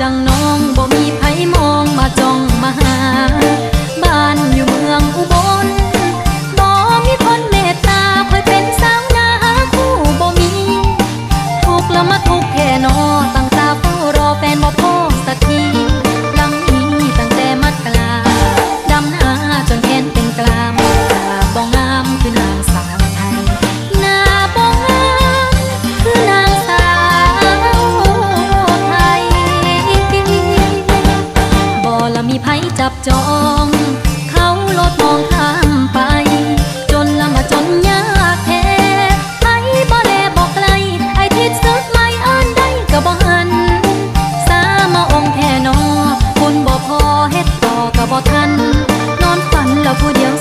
จังน้องบ่มีไผมองมาจ้องมาหา บ้านอยู่เมืองอุบลบ่มีคนเมตตาคอยเป็นสาวนาคู่บ่มีทุกละมาท จอง เขาลดมองข้ามไป จนละมาจนยากแท้ไอ้บ่แลบอกไกลไอ้ทิศซึกไม่อ่านได้ก็บ่หัน สามาองแท้นอคุณบ่พอเฮ็ดต่อก็บ่ทัน นอนฝันแล้วผู้เดียว